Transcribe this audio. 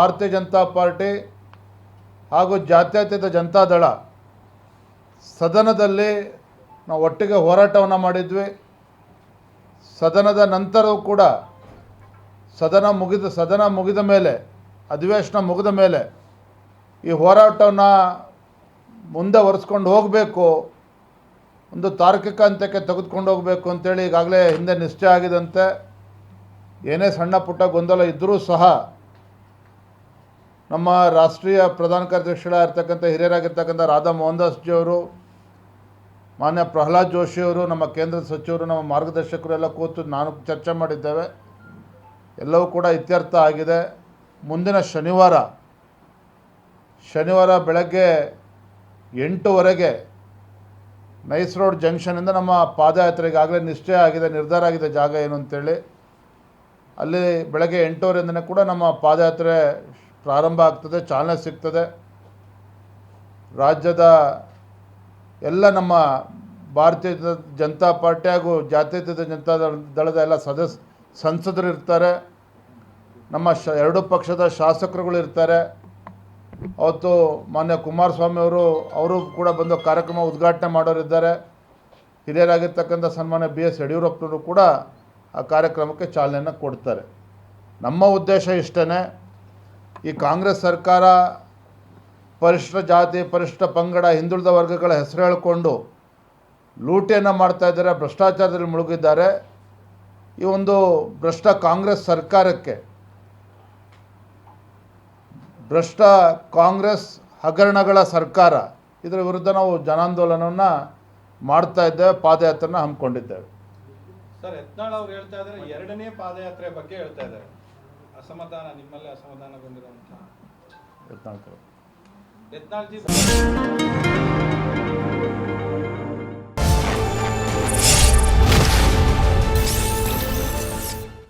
ಭಾರತೀಯ ಜನತಾ ಪಾರ್ಟಿ ಹಾಗೂ ಜಾತ್ಯತೀತ ಜನತಾದಳ ಸದನದಲ್ಲಿ ನಾವು ಒಟ್ಟಿಗೆ ಹೋರಾಟವನ್ನು ಮಾಡಿದ್ವಿ. ಸದನದ ನಂತರವೂ ಕೂಡ ಸದನ ಮುಗಿದ ಸದನ ಮುಗಿದ ಮೇಲೆ, ಅಧಿವೇಶನ ಮುಗಿದ ಮೇಲೆ ಈ ಹೋರಾಟವನ್ನು ಮುಂದೆ ಒರೆಸ್ಕೊಂಡು ಹೋಗಬೇಕು, ಒಂದು ತಾರ್ಕಿಕ ಹಂತಕ್ಕೆ ತೆಗೆದುಕೊಂಡು ಹೋಗಬೇಕು ಅಂತೇಳಿ ಈಗಾಗಲೇ ಹಿಂದೆ ನಿಶ್ಚಯ ಆಗಿದಂತೆ ಏನೇ ಸಣ್ಣ ಪುಟ್ಟ ಗೊಂದಲ ಇದ್ದರೂ ಸಹ ನಮ್ಮ ರಾಷ್ಟ್ರೀಯ ಪ್ರಧಾನ ಕಾರ್ಯದರ್ಶಿಗಳಾಗಿರ್ತಕ್ಕಂಥ ಹಿರಿಯರಾಗಿರ್ತಕ್ಕಂಥ ರಾಧಾ ಮೋಹನ್ ದಾಸ್ ಜಿಯವರು ಮಾನ್ಯ ಪ್ರಹ್ಲಾದ್ ಜೋಶಿಯವರು ನಮ್ಮ ಕೇಂದ್ರ ಸಚಿವರು, ನಮ್ಮ ಮಾರ್ಗದರ್ಶಕರು ಎಲ್ಲ ಕೂತು ನಾನು ಚರ್ಚೆ ಮಾಡಿದ್ದೇವೆ. ಎಲ್ಲವೂ ಕೂಡ ಇತ್ಯರ್ಥ ಆಗಿದೆ. ಮುಂದಿನ ಶನಿವಾರ ಶನಿವಾರ ಬೆಳಗ್ಗೆ ಎಂಟುವರೆಗೆ ನೈಸ್ ರೋಡ್ ಜಂಕ್ಷನಿಂದ ನಮ್ಮ ಪಾದಯಾತ್ರೆಗೆ ಆಗಲೇ ನಿಶ್ಚಯ ಆಗಿದೆ, ನಿರ್ಧಾರ ಆಗಿದೆ ಜಾಗ ಏನು ಅಂತೇಳಿ. ಅಲ್ಲಿ ಬೆಳಗ್ಗೆ ಎಂಟೂವರೆಯಿಂದನೇ ಕೂಡ ನಮ್ಮ ಪಾದಯಾತ್ರೆ ಪ್ರಾರಂಭ ಆಗ್ತದೆ, ಚಾಲನೆ ಸಿಗ್ತದೆ. ರಾಜ್ಯದ ಎಲ್ಲ ನಮ್ಮ ಭಾರತೀಯ ಜನತಾ ಪಾರ್ಟಿ ಹಾಗೂ ಜಾತ್ಯತೀತ ಜನತಾ ದಳ- ದಳದ ಎಲ್ಲ ಸದಸ್ಯ ಸಂಸದರು ಇರ್ತಾರೆ. ನಮ್ಮ ಶ, ಎರಡೂ ಪಕ್ಷದ ಶಾಸಕರುಗಳು ಇರ್ತಾರೆ. ಅವತ್ತು ಮಾನ್ಯ ಕುಮಾರಸ್ವಾಮಿ ಅವರು ಅವರು ಕೂಡ ಬಂದು ಕಾರ್ಯಕ್ರಮ ಉದ್ಘಾಟನೆ ಮಾಡೋರಿದ್ದಾರೆ. ಹಿರಿಯರಾಗಿರ್ತಕ್ಕಂಥ ಸನ್ಮಾನ್ಯ ಬಿ ಎಸ್ ಯಡಿಯೂರಪ್ಪನವರು ಕೂಡ ಆ ಕಾರ್ಯಕ್ರಮಕ್ಕೆ ಚಾಲನೆಯನ್ನು ಕೊಡ್ತಾರೆ. ನಮ್ಮ ಉದ್ದೇಶ ಇಷ್ಟೇ ಈ ಕಾಂಗ್ರೆಸ್ ಸರ್ಕಾರ ಪರಿಷ್ಠ ಜಾತಿ, ಪರಿಷ್ಠ ಪಂಗಡ, ಹಿಂದುಳಿದ ವರ್ಗಗಳ ಹೆಸರು ಹೇಳಿಕೊಂಡು ಲೂಟಿಯನ್ನು ಮಾಡ್ತಾ ಇದ್ದಾರೆ, ಭ್ರಷ್ಟಾಚಾರದಲ್ಲಿ ಮುಳುಗಿದ್ದಾರೆ. ಈ ಒಂದು ಭ್ರಷ್ಟ ಕಾಂಗ್ರೆಸ್ ಸರ್ಕಾರಕ್ಕೆ ಭ್ರಷ್ಟ ಕಾಂಗ್ರೆಸ್ ಹಗರಣಗಳ ಸರ್ಕಾರ, ಇದರ ವಿರುದ್ಧ ನಾವು ಜನಾಂದೋಲನವನ್ನು ಮಾಡ್ತಾ ಇದ್ದೇವೆ, ಪಾದಯಾತ್ರೆನ ಹಮ್ಮಿಕೊಂಡಿದ್ದೇವೆ. ಸರ್, ಯತ್ನಾಳ್ ಅವ್ರು ಹೇಳ್ತಾ ಇದ್ದಾರೆ ಎರಡನೇ ಪಾದಯಾತ್ರೆ ಬಗ್ಗೆ ಹೇಳ್ತಾ ಇದ್ದಾರೆ ಅಸಮಾಧಾನ ನಿಮ್ಮಲ್ಲೇ ಅಸಮಾಧಾನಗೊಂಡಿರುವಂತಹ ಯತ್ನಾಳ್ ಕರೆ. ಯತ್ನಾಳ್ ಜಿ